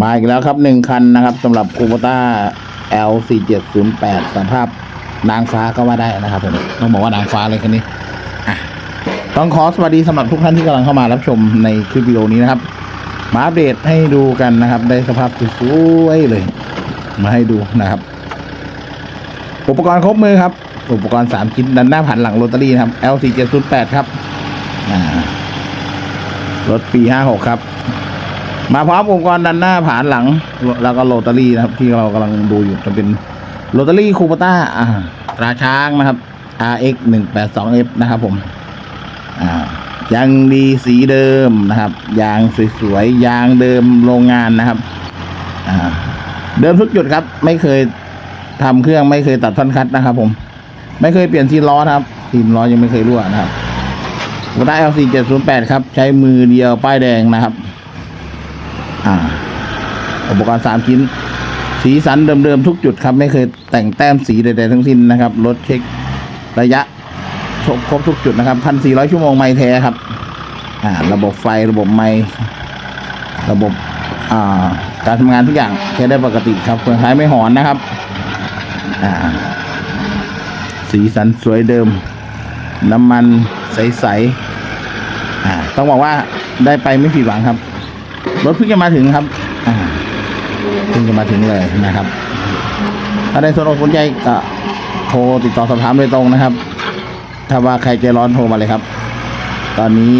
มาอีกแล้วครับหนึ่งคันนะครับสำหรับคูโบต้า L 4 7 0 8 สภาพนางฟ้าก็ว่าได้นะครับผมต้องบอกว่านางฟ้าเลยคันนี้ต้องขอสวัสดีสำหรับทุกท่านที่กำลังเข้ามารับชมในคลิปวิดีโอนี้นะครับ มาอัปเดตให้ดูกันนะครับ ได้สภาพสวยเลย มาให้ดูนะครับ อุปกรณ์ครบมือครับ อุปกรณ์สามชิ้นดันหน้าผ่านหลังโรตารี่นะครับ L 4 7 0 8 ครับรถปี 56 ครับ มาพร้อมอุปกรดันหน้าผ่านหลัง แล้วก็โรตารี่นะครับ ที่เรากำลังดูอยู่จะเป็นโรตารี่คูปต้าอ่าราช้างนะครับ RX 1 8 2 F นะครับผมอ่ายางดีสีเดิมนะครับ ยางสวยๆยางเดิมโรงงานนะครับอ่าเดิมทุกจุดครับ ไม่เคยทำเครื่องไม่เคยตัดท่อนคัดนะครับ ผม ไม่เคยเปลี่ยนซีล้อนะครับซีล้อยังไม่เคยรั่วนะครับโรต้า LC 708ครับ ใช้มือเดียวป้ายแดงนะครับ อ่า อุปกรณ์สามชิ้น สีสันเดิมๆทุกจุดครับ ไม่เคยแต่งแต้มสีใดๆทั้งสิ้นนะครับรถเช็คระยะครบครบทุกจุดนะครับพันสี่ร้อยชั่วโมงไม่แท้ครับ อ่า ระบบไฟระบบไม้ระบบอ่าการทำงานทุกอย่างใช้ได้ปกติครับเครื่องท้ายไม่หอนนะครับ อ่า สีสันสวยเดิม น้ำมันใสๆอ่า ต้องบอกว่าได้ไปไม่ผิดหวังครับ รถเพิ่งจะมาถึงครับเพิ่งจะมาถึงเลยนะครับ ถ้าได้สนอกสนใจก็โทรติดต่อสอบถามโดยตรงนะครับ ถ้าว่าใครใจร้อนโทรมาเลยครับ ตอนนี้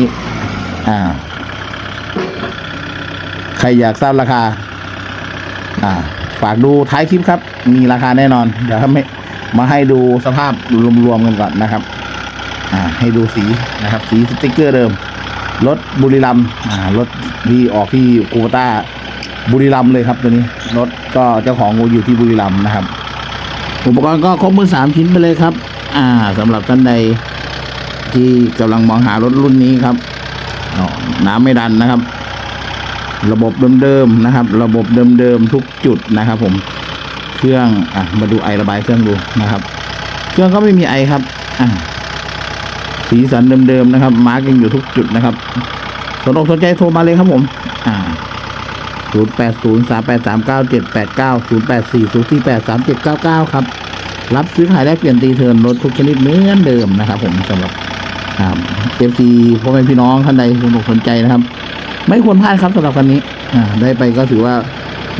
อ่า ใครอยากทราบราคา อ่า ฝากดูท้ายคลิปครับ มีราคาแน่นอน เดี๋ยวให้มาให้ดูสภาพรวมๆกันก่อนนะครับ อ่า ให้ดูสีนะครับ สีสติกเกอร์เดิม รถบุรีรัมย์อ่ารถที่ออกที่กูต้าบุรีรัมย์เลยครับตัวนี้รถก็เจ้าของอยู่ที่บุรีรัมย์นะครับ อุปกรณ์ก็ครบมือสามชิ้นไปเลยครับ อ่าสำหรับท่านใดที่กำลังมองหารถรุ่นนี้ครับน้ำไม่ดันนะครับ ระบบเดิมๆนะครับ ระบบเดิมๆทุกจุดนะครับ ผมเครื่องอะมาดูไอระบายเครื่องดูนะครับ เครื่องก็ไม่มีไอครับอ่า สีสันเดิมๆนะครับ มาร์กยังอยู่ทุกจุดนะครับ สนอกสนใจโทรมาเลยครับผม อ่าศูนย์แปดศูนย์สามแปดสามเก้าเจ็ดแปดเก้าศูนย์แปดสี่ศูนย์สี่แปดสามเจ็ดเก้าเก้าครับ รับซื้อขายได้เปลี่ยนตีเทินรถทุกชนิดเหมือนเดิมนะครับ ผมสำหรับเอฟซีพ่อแม่พี่น้องท่านใดสนอกสนใจนะครับ ไม่ควรพลาดครับสำหรับคันนี้ อ่า ได้ไปก็ถือว่า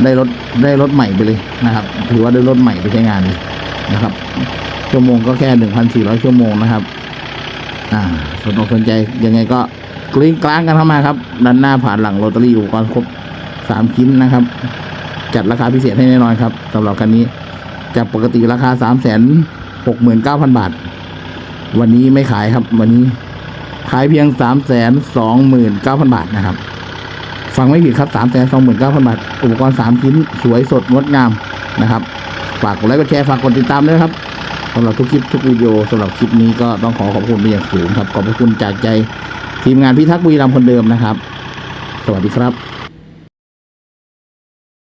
ได้รถได้รถใหม่ไปเลยนะครับถือว่าได้รถใหม่ไปใช้งานเลยนะครับ ชั่วโมงก็แค่หนึ่งพันสี่ร้อยชั่วโมงนะครับ อ่าสนอกสนใจยังไงก็กลิ้งกลางกันเข้ามาครับด้านหน้าผ่านหลังโรตารี่อุปกรณ์ครบสามชิ้นนะครับ จัดราคาพิเศษให้แน่นอนครับสำหรับคันนี้จากปกติราคาสามแสนหกหมื่นเก้าพันบาท วันนี้ไม่ขายครับ วันนี้ขายเพียงสามแสนสองหมื่นเก้าพันบาทนะครับ ฟังไม่ผิดครับสามแสนสองหมื่นเก้าพันบาท อุปกรณ์สามชิ้นสวยสดงดงามนะครับ ฝากกดไลค์กดแชร์ฝากกดติดตามด้วยครับ สำหรับทุกคลิปทุกวิดีโอสำหรับคลิปนี้ก็ต้องขอขอบคุณเป็นอย่างสูงครับ ขอบพระคุณจากใจทีมงานพิทักษ์บุรีรัมย์คนเดิมนะครับ สวัสดีครับ